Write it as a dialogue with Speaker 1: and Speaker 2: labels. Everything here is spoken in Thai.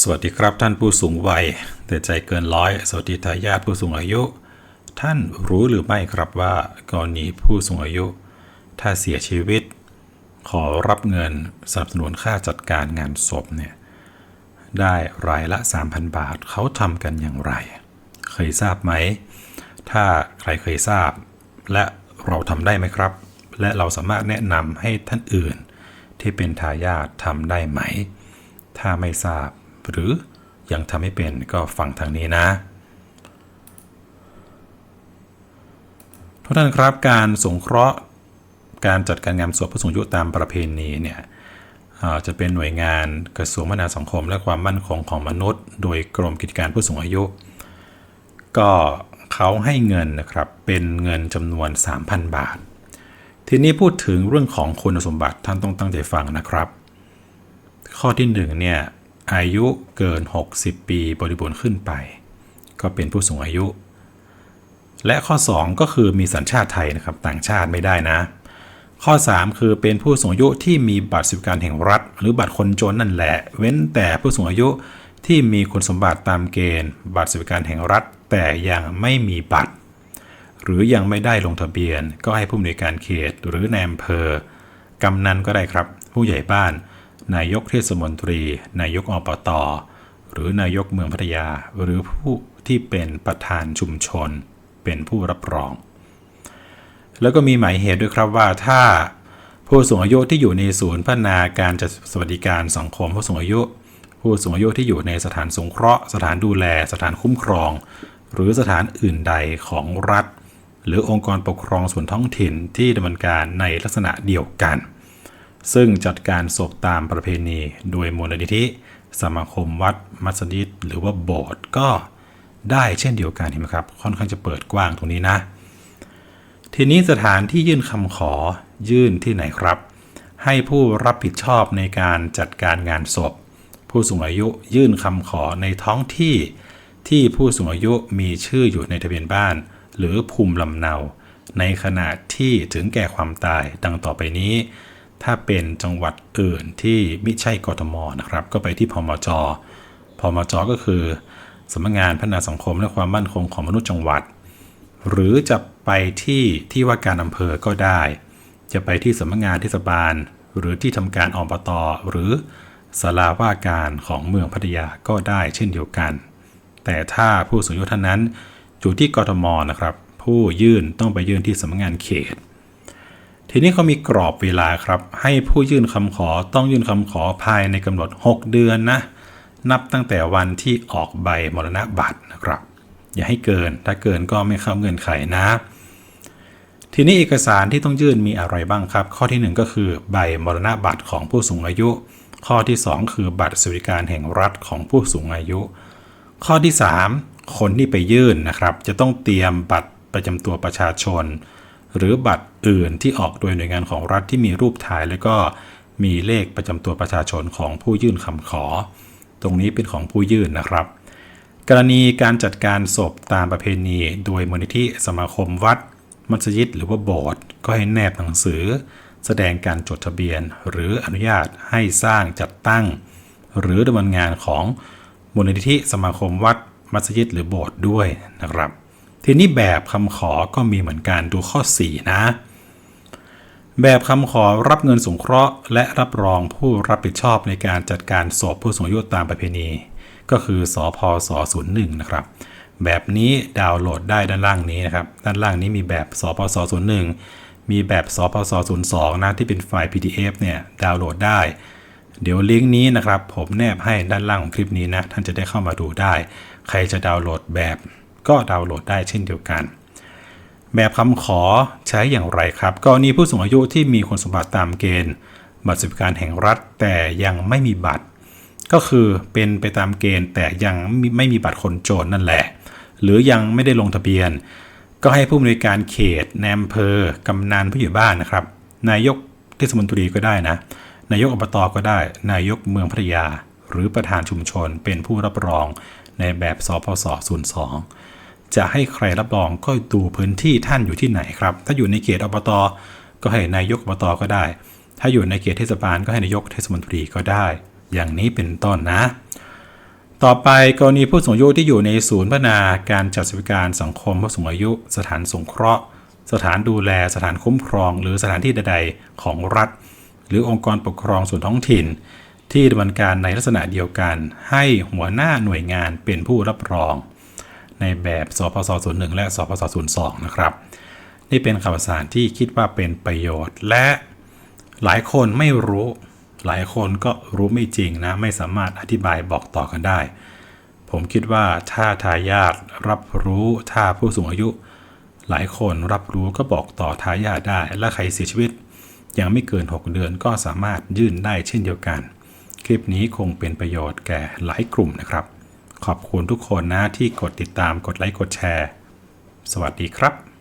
Speaker 1: สวัสดีครับท่านผู้สูงวัย แต่ใจเกินร้อย สวัสดีทายาทผู้สูงอายุ ท่านรู้หรือไม่ครับว่ากรณีผู้สูงอายุ ถ้าเสียชีวิต ขอรับเงินสนับสนุนค่าจัดการงานศพเนี่ยได้รายละ 3,000 บาทเขาทำกันอย่างไร เคยทราบไหม ถ้าใครเคยทราบ และเราทำได้ไหมครับ และเราสามารถแนะนำให้ท่านอื่น ที่เป็นทายาททำได้ไหม ถ้าไม่ทราบ หรือยังทำไม่เป็นก็ฟังทางนี้นะทุกท่านครับการสงเคราะห์การจัดการงานศพผู้สูงอายุตามประเพณีเนี่ยจะเป็นหน่วยงานกระทรวงพัฒนาสังคมและความมั่นคงของมนุษย์ โดยกรมกิจการผู้สูงอายุ ก็เขาให้เงินนะครับเป็นเงินจำนวน 3,000 บาท ทีนี้พูดถึงเรื่องของคุณสมบัติท่านต้องตั้งใจฟังนะครับ ข้อที่1เนี่ย อายุเกิน 60 ปีบริบูรณ์ขึ้นไป ก็เป็นผู้สูงอายุ และข้อ 2 ก็คือมีสัญชาติไทยนะครับต่างชาติไม่ได้นะ ข้อ 3 คือเป็นผู้สูงอายุที่มีบัตรสวัสดิการแห่งรัฐ หรือบัตรคนจนนั่นแหละ เว้นแต่ผู้สูงอายุที่มีคุณสมบัติตามเกณฑ์ บัตรสวัสดิการแห่งรัฐ แต่ยังไม่มีบัตร หรือยังไม่ได้ลงทะเบียน ก็ให้ผู้อำนวยการเขตหรือในอำเภอกำนันก็ได้ครับ ผู้ใหญ่บ้าน นายกเทศมนตรี นายกอบตหรือนายกเมืองพัทยา หรือผู้ที่เป็นประธานชุมชน เป็นผู้รับรอง แล้วก็มีหมายเหตุด้วยครับว่าถ้าผู้สูงอายุที่อยู่ในศูนย์พัฒนาการจัดสวัสดิการสังคมผู้สูงอายุ ผู้สูงอายุที่อยู่ในสถานสงเคราะห์ สถานดูแล สถานคุ้มครอง หรือสถานอื่นใดของรัฐ หรือองค์กรปกครองส่วนท้องถิ่นที่ดำเนินการในลักษณะเดียวกัน ซึ่งจัดการศพตามประเพณีโดยมูลนิธิ สมาคมวัดมัสยิดหรือว่าโบสถ์ก็ได้เช่นเดียวกันเห็นไหมครับ ค่อนข้างจะเปิดกว้างตรงนี้นะ ทีนี้สถานที่ยื่นคำขอยื่นที่ไหนครับ ให้ผู้รับผิดชอบในการจัดการงานศพ ผู้สูงอายุยื่นคำขอในท้องที่ที่ผู้สูงอายุมีชื่ออยู่ในทะเบียนบ้าน หรือภูมิลำเนา ในขณะที่ถึงแก่ความตายดังต่อไปนี้ ถ้าเป็นจังหวัดอื่นที่ไม่ใช่กทมนะครับ ก็ไปที่พมจ พมจ ก็คือสำนักงานพัฒนาสังคมและความมั่นคงของมนุษย์จังหวัด หรือจะไปที่ที่ว่าการอำเภอก็ได้ จะไปที่สำนักงานเทศบาล หรือที่ทำการอบตหรือศาลาว่าการของเมืองพัทยาก็ได้เช่นเดียวกัน แต่ถ้าผู้สูงอายุท่านนั้นอยู่ที่กทมนะครับ ผู้ยื่นต้องไปยื่นที่สำนักงานเขต ทีนี้เขามีกรอบเวลาครับ ให้ผู้ยื่นคำขอต้องยื่นคำขอภายในกำหนด 6 เดือนนะ นับตั้งแต่วันที่ออกใบมรณบัตรนะครับ อย่าให้เกิน ถ้าเกินก็ไม่เข้าเงื่อนไขนะ ทีนี้เอกสารที่ต้องยื่นมีอะไรบ้างครับ ข้อทีหนึ่1 ก็คือใบมรณบัตรของผู้สูงอายุ ข้อที่ 2 คือบัตรสวัสดิการแห่งรัฐของผู้สูงอายุ ข้อที่ 3 คนที่ไปยื่นนะครับ จะต้องเตรียมบัตรประจำตัวประชาชน หรือบัตรอื่นที่ออกโดยหน่วยงานของรัฐที่มีรูปถ่าย แล้วก็มีเลขประจำตัวประชาชนของผู้ยื่นคำขอ ตรงนี้เป็นของผู้ยื่นนะครับ กรณีการจัดการศพตามประเพณี โดยมูลนิธิสมาคมวัด มัสยิดหรือว่าโบสถ์ก็ให้แนบหนังสือ แสดงการจดทะเบียน หรืออนุญาตให้สร้างจัดตั้ง หรือดำเนินงานของมูลนิธิสมาคมวัด มัสยิดหรือโบสถ์ด้วยนะครับ ทีนี้แบบคำขอก็มีเหมือนกันดูข้อ 4 นะ แบบคำขอรับเงินสงเคราะห์ และรับรองผู้รับผิดชอบในการจัดการศพผู้สูงอายุตามประเพณี ก็คือสอพศ01นะครับแบบนี้ดาวน์โหลดได้ด้านล่างนี้นะครับ ด้านล่างนี้มีแบบสพศ01มีแบบสพศ02นะที่เป็นไฟล์ PDF เนี่ยดาวน์โหลดได้ เดี๋ยวลิงก์นี้นะครับ ผมแนบให้ด้านล่างของคลิปนี้นะ ท่านจะได้เข้ามาดูได้ ใครจะดาวน์โหลดแบบ ก็ดาวน์โหลดได้เช่นเดียวกัน แบบคำขอใช้อย่างไรครับกรณีผู้สูงอายุที่มีคุณสมบัติตามเกณฑ์ บัตรสวัสดิการแห่งรัฐแต่ยังไม่มีบัตร ก็คือเป็นไปตามเกณฑ์แต่ยังไม่มีบัตรคนจนนั่นแหละ หรือยังไม่ได้ลงทะเบียน ก็ให้ผู้บริการเขตในอำเภอกำนันผู้ใหญ่บ้านนะครับ นายกเทศมนตรีก็ได้นะ นายกอบตก็ได้ นายกเมืองพัทยาหรือประธานชุมชนเป็นผู้รับรองในแบบสพศ02 จะให้ใครรับรองก็ดูพื้นที่ท่านอยู่ที่ไหนครับ ถ้าอยู่ในเขตอบตก็ให้นายกอบตก็ได้ ถ้าอยู่ในเขตเทศบาลก็ให้นายกเทศมนตรีก็ได้ อย่างนี้เป็นต้นนะ ต่อไปกรณีผู้สูงอายุที่อยู่ในศูนย์พัฒนาการจัดสวัสดิการสังคมผู้สูงอายุ สถานสงเคราะห์ สถานดูแล สถานคุ้มครอง หรือสถานที่ใด ๆ ของรัฐ หรือองค์กรปกครองส่วนท้องถิ่น ที่ดำเนินการในลักษณะเดียวกัน ให้หัวหน้าหน่วยงานเป็นผู้รับรอง ในแบบสพส01และสพส02นะครับ นี่เป็นข่าวสารที่คิดว่าเป็นประโยชน์ และหลายคนไม่รู้ หลายคนก็รู้ไม่จริงนะ ไม่สามารถอธิบายบอกต่อกันได้ ผมคิดว่าถ้าทายาทรับรู้ถ้าผู้สูงอายุ หลายคนรับรู้ก็บอกต่อทายาทได้ และใครเสียชีวิต ยังไม่เกิน 6 เดือนก็สามารถยื่นได้เช่นเดียวกัน คลิปนี้คงเป็นประโยชน์แก่หลายกลุ่มนะครับ ขอบคุณทุกคนนะที่กดติดตามกดไลค์กดแชร์ สวัสดีครับ